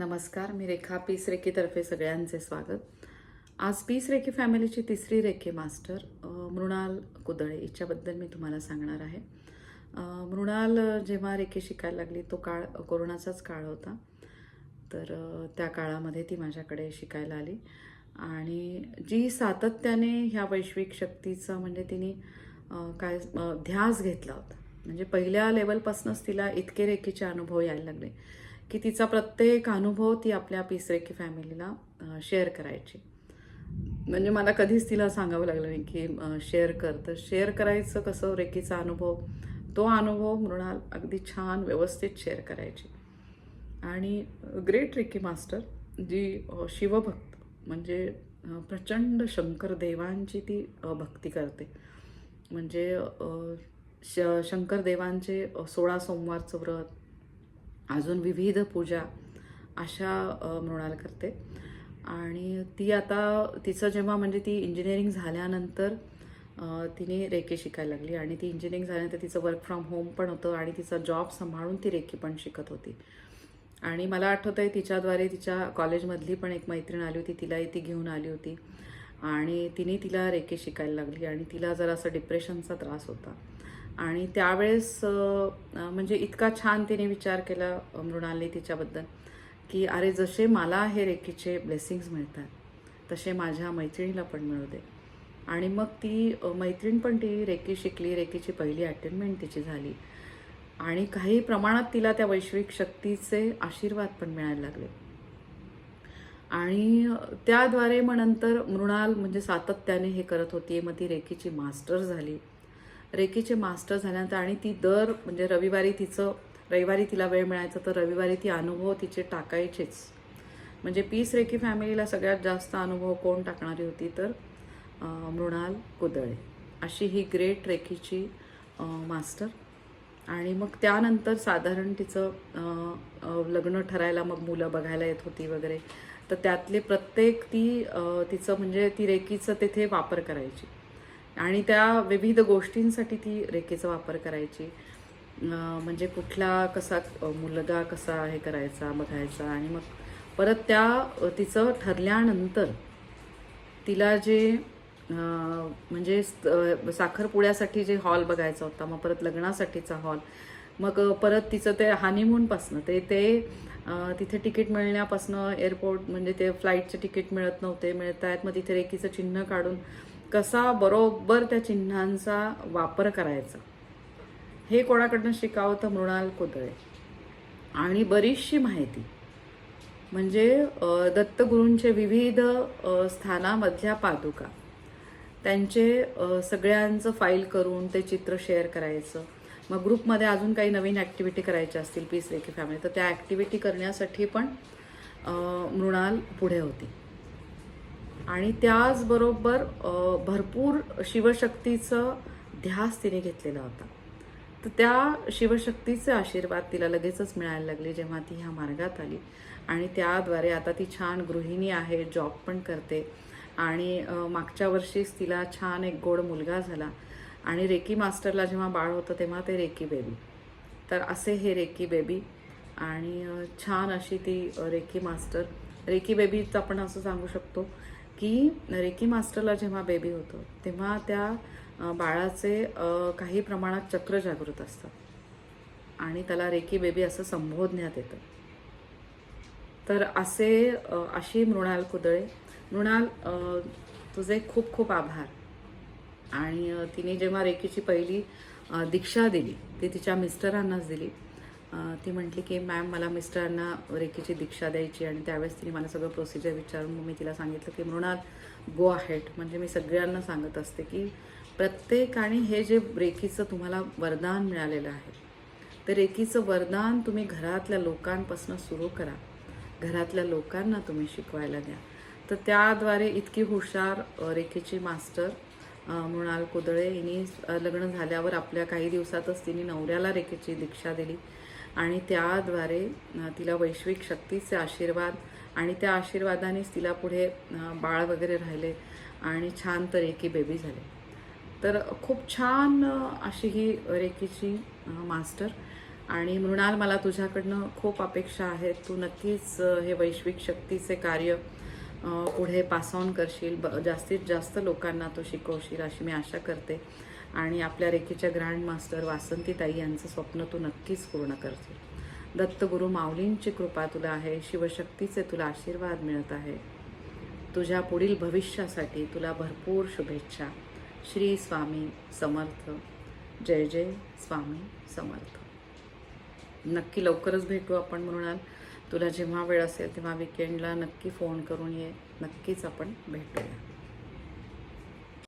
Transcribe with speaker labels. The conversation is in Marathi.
Speaker 1: नमस्कार मी रेखा पीस रेखीतर्फे सगळ्यांचे स्वागत. आज पीस रेखी फॅमिलीची तिसरी रेखे मास्टर मृणाल कुदळे हिच्याबद्दल मी तुम्हाला सांगणार आहे. मृणाल जेव्हा रेखे शिकायला लागली तो काळ कोरोनाचाच काळ होता. तर त्या काळामध्ये ती माझ्याकडे शिकायला आली. आणि जी सातत्याने ह्या वैश्विक शक्तीचा म्हणजे तिने काय ध्यास घेतला होता. म्हणजे पहिल्या लेवलपासूनच तिला इतके रेखीचे अनुभव यायला लागले. की तिचा प्रत्येक अनुभव ती आपल्या पिसरेकी रेखी फॅमिलीला शेअर करायची. म्हणजे मला कधीच तिला सांगावं लागलं नाही की शेअर कर. तर शेअर करायचं कसं रेखीचा अनुभव? तो अनुभव मृणाल अगदी छान व्यवस्थित शेअर करायची. आणि ग्रेट रेकी मास्टर जी शिवभक्त म्हणजे प्रचंड शंकर देवांची ती भक्ती करते. म्हणजे श शंकर देवांचे सोळा सोमवारचं व्रत अजून विविध पूजा अशा अ, मृणाल करते. आणि ती आता तिचं जेव्हा म्हणजे ती इंजिनिअरिंग झाल्यानंतर तिने रेके शिकायला लागली. आणि ती इंजिनिअरिंग झाल्यानंतर तिचं वर्क फ्रॉम होम पण होतं आणि तिचा जॉब सांभाळून ती रेकी पण शिकत होती. आणि मला आठवतं आहे तिच्याद्वारे तिच्या कॉलेजमधली पण एक मैत्रीण आली होती. तिलाही ती घेऊन आली होती. आणि तिने तिला रेके शिकायला लागली. आणि तिला जरा असं डिप्रेशनचा त्रास होता. आणि त्यावेळेस म्हणजे इतका छान तिने विचार केला मृणाली मृणालने तिच्याबद्दल की अरे जसे मला हे रेखीचे ब्लेसिंग्स मिळतात तसे माझ्या मैत्रिणीला पण मिळू दे. आणि मग ती मैत्रीण पण ती रेकी शिकली रेकीची पहिली अटेंडमेंट तिची झाली. आणि काही प्रमाणात तिला त्या वैश्विक शक्तीचे आशीर्वाद पण मिळायला लागले. आणि त्याद्वारे मग नंतर मृणाल म्हणजे सातत्याने हे करत होती. मग ती रेकीची मास्टर झाली. रेखेचे मास्टर झाल्यानंतर आणि ती दर म्हणजे रविवारी तिचं रविवारी तिला वेळ मिळायचा तर रविवारी ती अनुभव तिचे टाकायचेच. म्हणजे पीस रेखी फॅमिलीला सगळ्यात जास्त अनुभव कोण टाकणारी होती तर मृणाल कुदळे. अशी ही ग्रेट रेखीची मास्टर. आणि मग त्यानंतर साधारण तिचं लग्न ठरायला मग मुलं बघायला येत होती वगैरे. तर त्यातले प्रत्येक ती तिचं म्हणजे ती रेखीचं तिथे वापर करायची. आणि त्या विविध गोष्टींसाठी ती रेखेचा वापर करायची. म्हणजे कुठला कसा मुलगा कसा हे करायचा बघायचा आणि मग परत त्या तिचं ठरल्यानंतर तिला जे म्हणजे साखरपुड्यासाठी जे हॉल बघायचा होता मग परत लग्नासाठीचा हॉल मग परत तिचं ते हानिमूनपासनं ते ते तिथे तिकीट मिळण्यापासनं एअरपोर्ट म्हणजे ते फ्लाईटचे तिकीट मिळत नव्हते मिळत आहेत मग तिथे रेकीचं चिन्ह काढून कसा बरोबर त्या चिन्हांचा वापर करायचा? हे कोणाकडनं शिकावं तर मृणाल कोदळे आणि बरीचशी माहिती. म्हणजे दत्तगुरूंचे विविध स्थानामधल्या पादुका. त्यांचे सगळ्यांचं फाईल करून ते चित्र शेअर करायचं. मग ग्रुपमध्ये अजून काही नवीन ॲक्टिव्हिटी करायच्या असतील पीस रेकी फॅमिली तर त्या ॲक्टिव्हिटी करण्यासाठी पण मृणाल पुढे होती. आणि त्याचबरोबर भरपूर शिवशक्तीचं ध्यास तिने घेतलेला होता. तर त्या शिवशक्तीचे आशीर्वाद तिला लगेचच मिळायला लागले जेव्हा ती ह्या मार्गात आली. आणि त्याद्वारे आता ती छान गृहिणी आहे जॉब पण करते. आणि मागच्या वर्षीच तिला छान एक गोड मुलगा झाला. आणि रेकी मास्टरला जेव्हा बाळ होतं तेव्हा ते रेकी बेबी. तर असे हे रेकी बेबी. आणि छान अशी ती रेकी मास्टर. रेकी बेबीच आपण असं सांगू शकतो की रेकी मास्टरला जेव्हा बेबी होतं तेव्हा त्या बाळाचे काही प्रमाणात चक्र जागृत असतात आणि त्याला रेकी बेबी असं संबोधण्यात येतं. तर असे अशी मृणाल कुदळे. मृणाल तुझे खूप खूप आभार. आणि तिने जेव्हा रेकीची पहिली दीक्षा दिली ती तिच्या मिस्टरांनाच दिली. ती म्हटली की मॅम मला मिस्टरांना रेकीची दीक्षा द्यायची आणि त्यावेळेस तिने मला सगळं प्रोसिजर विचारून मग मी तिला सांगितलं की मृणाल गो अहेड म्हणजे मी सगळ्यांना सांगत असते की प्रत्येकाने हे जे रेकीचं तुम्हाला वरदान मिळालेलं आहे तर रेकीचं वरदान तुम्ही घरातल्या लोकांपासून सुरू करा. घरातल्या लोकांना तुम्ही शिकवायला द्या. तर त्याद्वारे इतकी हुशार रेखेची मास्टर मृणाल कुदळे हिने लग्न झाल्यावर आपल्या काही दिवसातच तिने नवऱ्याला रेखेची दीक्षा दिली. आणि त्याद्वारे तिला वैश्विक शक्तीचे आशीर्वाद आणि त्या आशीर्वादानेच तिला पुढे बाळ वगैरे राहिले आणि छान तर रेकी बेबी झाले. तर खूप छान अशी ही रेकीची मास्टर. आणि मृणाल मला तुझ्याकडनं खूप अपेक्षा आहेत तू नक्कीच हे वैश्विक शक्तीचे कार्य पुढे पास ऑन करशील. ब जास्तीत जास्त लोकांना तो शिकवशील अशी मी आशा करते. आणि आपल्या रेखेच्या ग्रँड मास्टर वासंतीताई यांचं स्वप्न तू नक्कीच पूर्ण करशील. दत्तगुरु माऊलींची कृपा तुला आहे शिवशक्तीचे तुला आशीर्वाद मिळत आहे. तुझ्या पुढील भविष्यासाठी तुला भरपूर शुभेच्छा. श्री स्वामी समर्थ. जय जय स्वामी समर्थ. नक्की लवकरच भेटू आपण म्हणाल तुला जेव्हा वेळ असेल तेव्हा विकेंडला नक्की फोन करून ये. नक्कीच आपण भेटूया.